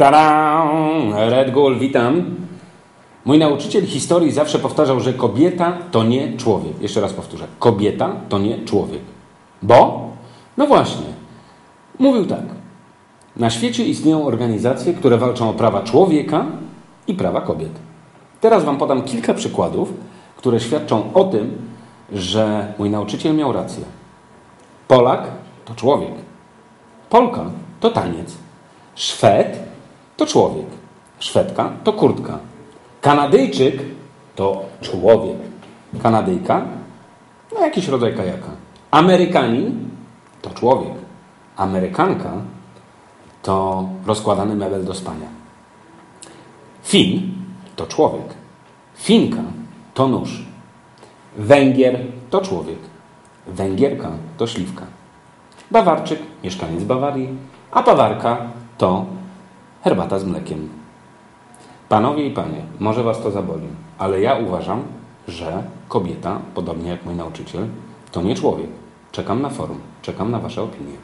Tada! Red Gull, witam. Mój nauczyciel historii zawsze powtarzał, że kobieta to nie człowiek. Jeszcze raz powtórzę. Kobieta to nie człowiek. Bo? No właśnie. Mówił tak. Na świecie istnieją organizacje, które walczą o prawa człowieka i prawa kobiet. Teraz Wam podam kilka przykładów, które świadczą o tym, że mój nauczyciel miał rację. Polak to człowiek. Polka to taniec. Szwed to człowiek. Szwedka to kurtka. Kanadyjczyk to człowiek. Kanadyjka no jakiś rodzaj kajaka. Amerykanin to człowiek. Amerykanka to rozkładany mebel do spania. Fin to człowiek. Finka to nóż. Węgier to człowiek. Węgierka to śliwka. Bawarczyk, mieszkaniec Bawarii, a Bawarka to herbata z mlekiem. Panowie i panie, może was to zaboli, ale ja uważam, że kobieta, podobnie jak mój nauczyciel, to nie człowiek. Czekam na forum, czekam na wasze opinie.